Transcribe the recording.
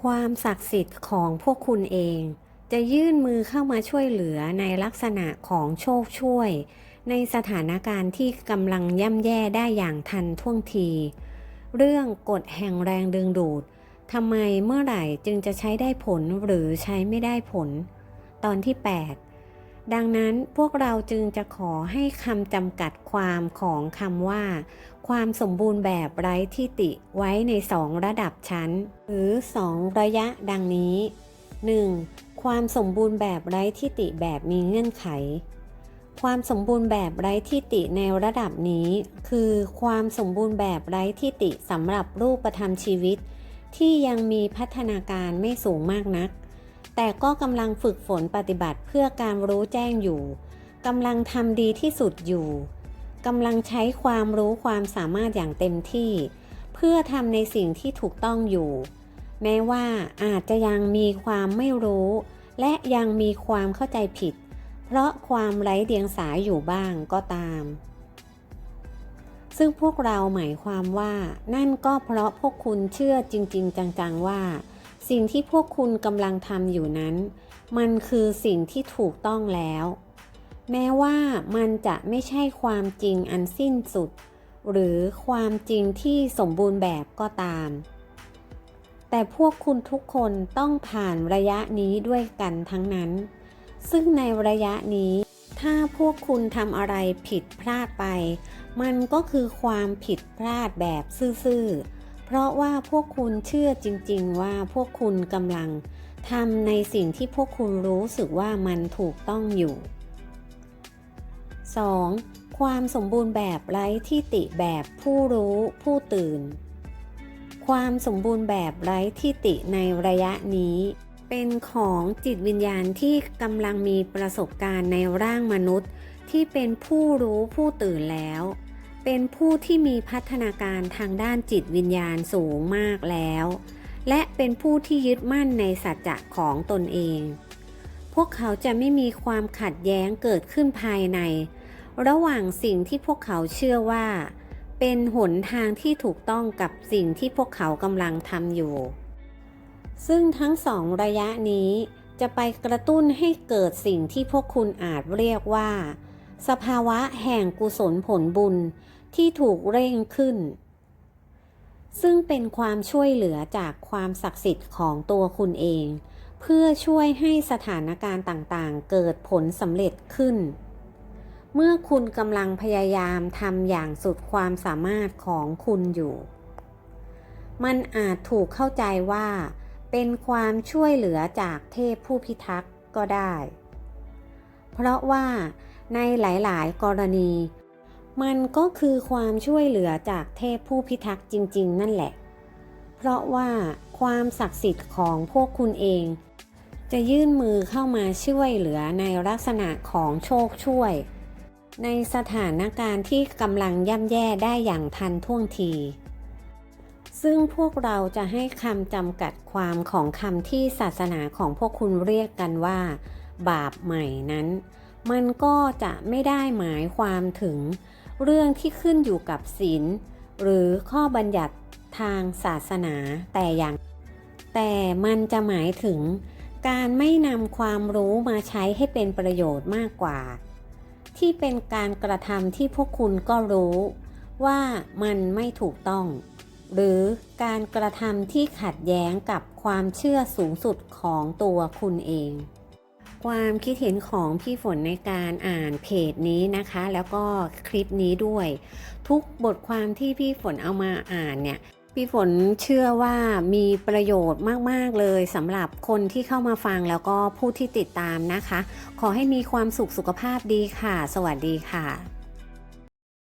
ความศักดิ์สิทธิ์ของพวกคุณเอง จะยื่นมือเข้ามาช่วยเหลือในลักษณะของโชคช่วย ในสถานการณ์ที่กำลังย่ำแย่ได้อย่างทันท่วงที เรื่องกฎแห่งแรงดึงดูดทำไมเมื่อไหร่จึงจะใช้ได้ผลหรือใช้ไม่ได้ผล ตอนที่ 8 ดังนั้นพวกเราจึงจะขอให้คำจำกัดความของคำว่า ความสมบูรณ์แบบไร้ที่ติไว้ในสองระดับชั้น หรือ2ระยะดังนี้ 1. ความสมบูรณ์แบบไร้ที่ติแบบมีเงื่อนไข ความสมบูรณ์แบบไร้ที่ติในระดับนี้ คือความสมบูรณ์แบบไร้ที่ติสำหรับรูปธรรมชีวิต ที่ยังมีพัฒนาการไม่สูงมากนัก แต่ก็กำลังฝึกฝนปฏิบัติเพื่อการรู้แจ้งอยู่กำลังทำดีที่สุดอยู่กำลังใช้ความรู้ความสามารถอย่างเต็มที่ เพื่อทำในสิ่งที่ถูกต้องอยู่ แม้ว่าอาจจะยังมีความไม่รู้ และยังมีความเข้าใจผิด เพราะความไร้เดียงสาอยู่บ้างก็ตาม ซึ่งพวกเราหมายความว่า นั่นก็เพราะพวกคุณเชื่อจริง ๆ จัง ๆ ว่า สิ่งที่พวกคุณกำลังทำอยู่นั้น มันคือสิ่งที่ถูกต้องแล้ว แม้ว่ามันจะไม่ใช่ความจริงอันสิ้นสุด หรือความจริงที่สมบูรณ์แบบก็ตาม แต่พวกคุณทุกคนต้องผ่านระยะนี้ด้วยกันทั้งนั้น ซึ่งในระยะนี้ ถ้าพวกคุณทำอะไรผิดพลาดไป มันก็คือความผิดพลาดแบบซื่อๆ เพราะว่าพวกคุณเชื่อจริง ๆ ว่าพวกคุณกำลังทำในสิ่งที่พวกคุณรู้สึกว่ามันถูกต้องอยู่ 2. ความสมบูรณ์แบบไร้ที่ติแบบผู้รู้ผู้ตื่น ความสมบูรณ์แบบไร้ที่ติในระยะนี้ เป็นของจิตวิญญาณที่กำลังมีประสบการณ์ในร่างมนุษย์ ที่เป็นผู้รู้ผู้ตื่นแล้ว เป็นผู้ที่มีพัฒนาการทางด้านจิตวิญญาณสูงมากแล้ว และเป็นผู้ที่ยึดมั่นในสัจจะของตนเอง พวกเขาจะไม่มีความขัดแย้งเกิดขึ้นภายใน ระหว่างสิ่งที่พวกเขาเชื่อว่า เป็นหนทางที่ถูกต้องกับสิ่งที่พวกเขากำลังทำอยู่ ซึ่งทั้งสองระยะนี้จะไปกระตุ้นให้เกิดสิ่งที่พวกคุณอาจเรียกว่า สภาวะแห่งกุศลผลบุญที่ถูกเร่งขึ้น ซึ่งเป็นความช่วยเหลือจากความศักดิ์สิทธิ์ของตัวคุณเอง เพื่อช่วยให้สถานการณ์ต่างๆ เกิดผลสำเร็จขึ้น เมื่อคุณกำลังพยายามทำอย่างสุดความสามารถของคุณอยู่ มันอาจถูกเข้าใจว่า เป็นความช่วยเหลือจากเทพผู้พิทักษ์ก็ได้ เพราะว่า ในหลายๆ กรณี มันก็คือความช่วยเหลือจากเทพผู้พิทักษ์จริง ๆ นั่นแหละ เพราะว่าความศักดิ์สิทธิ์ของพวกคุณเอง จะยื่นมือเข้ามาช่วยเหลือในลักษณะของโชคช่วย ในสถานการณ์ที่กำลังย่ำแย่ได้อย่างทันท่วงทีซึ่งพวกเราจะให้คำจำกัดความของคำที่ศาสนาของพวกคุณเรียกกันว่า บาปใหม่นั้น มันก็จะไม่ได้หมายความถึงเรื่องที่ขึ้นอยู่กับศีลหรือข้อบัญญัติทางศาสนาแต่อย่าง แต่มันจะหมายถึงการไม่นำความรู้มาใช้ให้เป็นประโยชน์มากกว่า ที่เป็นการกระทำที่พวกคุณก็รู้ว่ามันไม่ถูกต้อง หรือการกระทำที่ขัดแย้งกับความเชื่อสูงสุดของตัวคุณเอง ความคิดเห็นของพี่ฝนในการอ่านเพจนี้นะคะ แล้วก็คลิปนี้ด้วย ทุกบทความที่พี่ฝนเอามาอ่านเนี่ยพี่ฝนเชื่อว่ามีประโยชน์มาก ๆ เลยสำหรับคนที่เข้ามาฟังแล้วก็ผู้ที่ติดตามนะคะ ขอให้มีความสุขสุขภาพดีค่ะ สวัสดีค่ะ